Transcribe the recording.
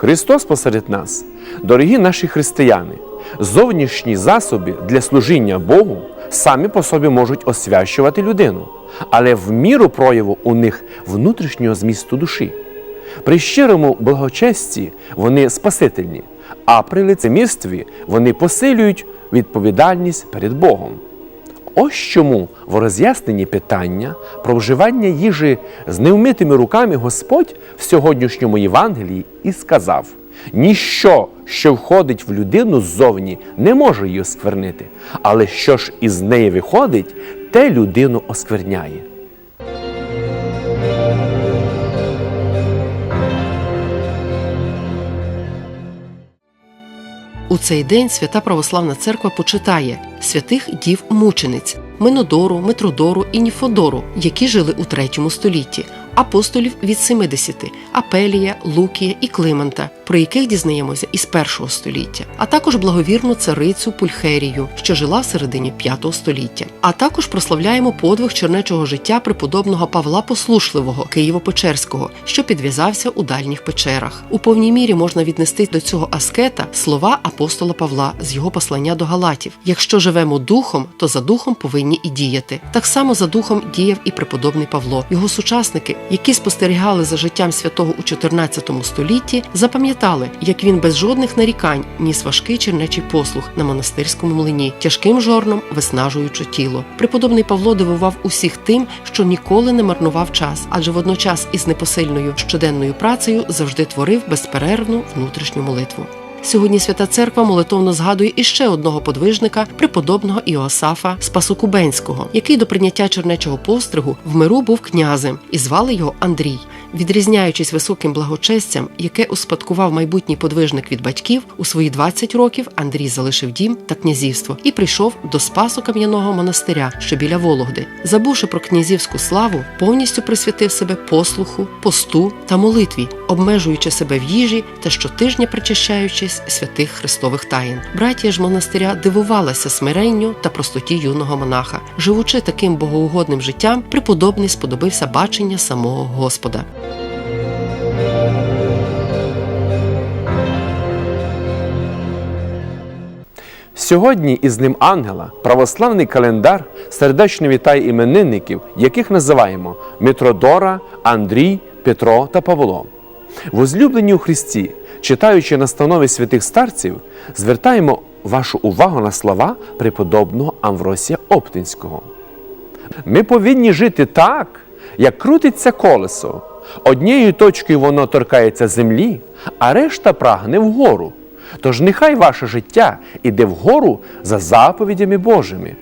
Христос посеред нас, дорогі наші християни, зовнішні засоби для служіння Богу самі по собі можуть освящувати людину, але в міру прояву у них внутрішнього змісту душі. При щирому благочесті вони спасительні, а при лицемірстві вони посилюють відповідальність перед Богом. Ось чому в роз'ясненні питання про вживання їжі з невмитими руками Господь в сьогоднішньому Євангелії і сказав: ніщо, що входить в людину ззовні, не може її осквернити, але що ж із неї виходить, те людину оскверняє. У цей день свята православна церква почитає святих дів мучениць Минодору, Митродору і Ніфодору, які жили у третьому столітті, апостолів від 70, Апелія, Лукія і Климанта, про яких дізнаємося із першого століття, а також благовірну царицю Пульхерію, що жила в середині п'ятого століття. А також прославляємо подвиг чернечого життя преподобного Павла Послушливого Києво-Печерського, що підв'язався у дальніх печерах. У повній мірі можна віднести до цього аскета слова апостола Павла з його послання до Галатів: якщо живемо духом, то за духом повинні і діяти. Так само за духом діяв і преподобний Павло. Його сучасники, які спостерігали за життям святого у 14 столітті, запам'ятали, як він без жодних нарікань ніс важкий чернечий послуг на монастирському млині, тяжким жорном виснажуючи тіло. Преподобний Павло дивував усіх тим, що ніколи не марнував час, адже водночас із непосильною щоденною працею завжди творив безперервну внутрішню молитву. Сьогодні Свята Церква молитовно згадує іще одного подвижника, преподобного Іосафа Спасокубенського, який до прийняття чернечого постригу в миру був князем і звали його Андрій. Відрізняючись високим благочестям, яке успадкував майбутній подвижник від батьків, у свої 20 років Андрій залишив дім та князівство і прийшов до Спасу Кам'яного монастиря, що біля Вологди. Забувши про князівську славу, повністю присвятив себе послуху, посту та молитві, обмежуючи себе в їжі та щотижня причащаючись святих христових таїн. Братія ж монастиря дивувалася смиренню та простоті юного монаха. Живучи таким богоугодним життям, преподобний сподобився бачення самого Господа. Сьогодні із ним ангела православний календар сердечно вітає іменинників, яких називаємо Митродора, Андрій, Петро та Павло. Возлюблені у Христі, читаючи настанови святих старців, звертаємо вашу увагу на слова преподобного Амвросія Оптинського. Ми повинні жити так, як крутиться колесо. Однією точкою воно торкається землі, а решта прагне вгору. Тож нехай ваше життя іде вгору за заповідями Божими.